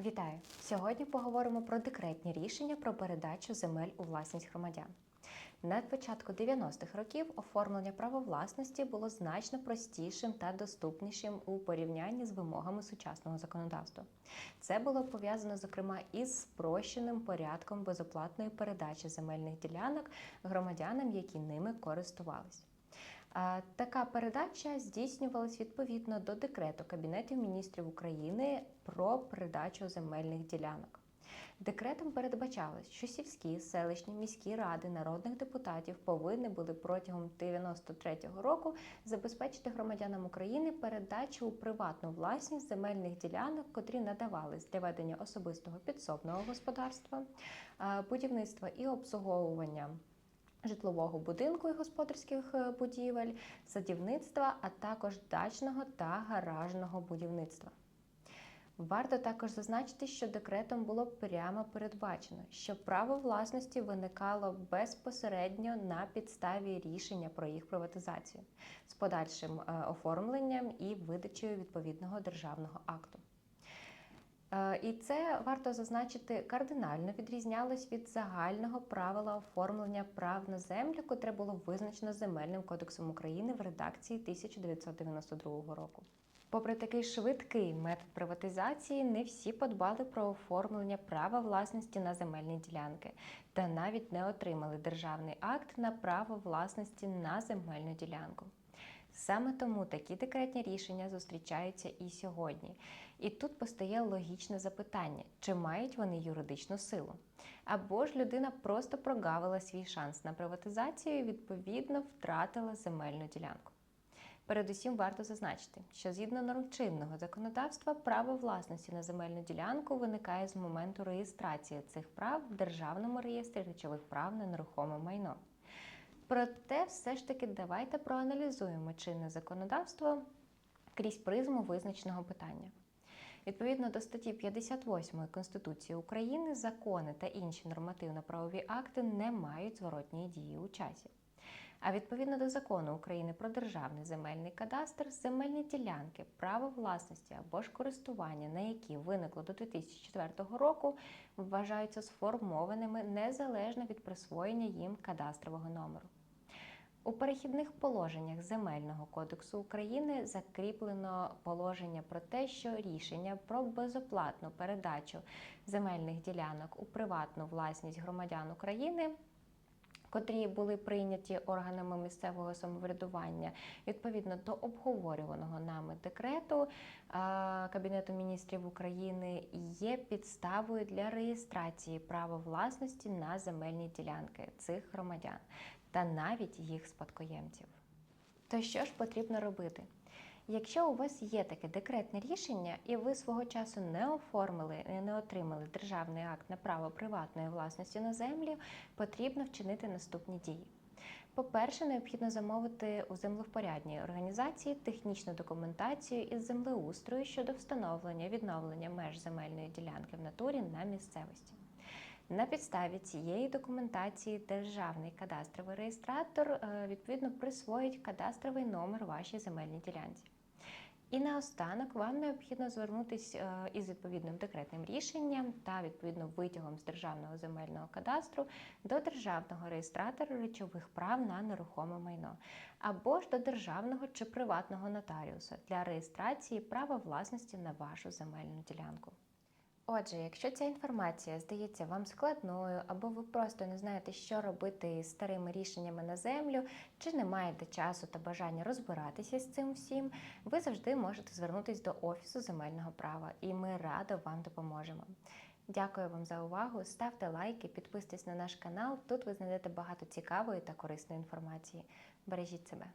Вітаю! Сьогодні поговоримо про декретні рішення про передачу земель у власність громадян. На початку 90-х років оформлення права власності було значно простішим та доступнішим у порівнянні з вимогами сучасного законодавства. Це було пов'язано, зокрема, із спрощеним порядком безоплатної передачі земельних ділянок громадянам, які ними користувались. Така передача здійснювалась відповідно до декрету Кабінету міністрів України про передачу земельних ділянок. Декретом передбачалось, що сільські, селищні, міські ради народних депутатів повинні були протягом 93-го року забезпечити громадянам України передачу у приватну власність земельних ділянок, котрі надавались для ведення особистого підсобного господарства, будівництва і обслуговування житлового будинку і господарських е, будівель, садівництва, а також дачного та гаражного будівництва. Варто також зазначити, що декретом було прямо передбачено, що право власності виникало безпосередньо на підставі рішення про їх приватизацію з подальшим е, оформленням і видачею відповідного державного акту. Е, І це варто зазначити кардинально відрізнялось від загального правила оформлення прав на землю, котре було визначено Земельним кодексом України в редакції 1992 року. Попри такий швидкий метод приватизації, не всі подбали про оформлення права власності на земельні ділянки та навіть не отримали державний акт на право власності на земельну ділянку. Саме тому такі декретні рішення зустрічаються і сьогодні. І тут постає логічне запитання: чи мають вони юридичну силу? Або ж людина просто прогавила свій шанс на приватизацію і відповідно втратила земельну ділянку. Передусім варто зазначити, що згідно норм чинного законодавства право власності на земельну ділянку виникає з моменту реєстрації цих прав в Державному реєстрі речових прав на нерухоме майно. Проте, все ж таки, давайте проаналізуємо чинне законодавство крізь призму визначеного питання. Відповідно до статті 58 Конституції України, закони та інші нормативно-правові акти не мають зворотньої дії у часі. А відповідно до закону України про державний земельний кадастр, земельні ділянки, право власності або ж користування, на які виникло до 2004 року, вважаються сформованими незалежно від присвоєння їм кадастрового номеру. У перехідних положеннях Земельного кодексу України закріплено положення про те, що рішення про безоплатну передачу земельних ділянок у приватну власність громадян України котрі були прийняті органами місцевого самоврядування відповідно до обговорюваного нами декрету Кабінету міністрів України, є підставою для реєстрації права власності на земельні ділянки цих громадян та навіть їх спадкоємців. То що ж потрібно робити? Якщо у вас є таке декретне рішення, і ви свого часу не оформили, не отримали державний акт на право приватної власності на землю, потрібно вчинити наступні дії. По-перше, необхідно замовити у землевпорядній організації технічну документацію із землеустрою щодо встановлення відновлення меж земельної ділянки в натурі на місцевості. На підставі цієї документації державний кадастровий реєстратор е, відповідно присвоїть кадастровий номер вашій земельній ділянці. І наостанок вам необхідно звернутися е, із відповідним декретним рішенням та відповідно витягом з державного земельного кадастру до державного реєстратора речових прав на нерухоме майно або ж до державного чи приватного нотаріуса для реєстрації права власності на вашу земельну ділянку. Отже, якщо ця інформація здається вам складною, або ви просто не знаєте, що робити з старими рішеннями на землю, чи не маєте часу та бажання розбиратися з цим всім, ви завжди можете звернутися до Офісу земельного права, і ми радо вам допоможемо. Дякую вам за увагу. Ставте лайки, підписуйтесь на наш канал. Тут ви знайдете багато цікавої та корисної інформації. Бережіть себе.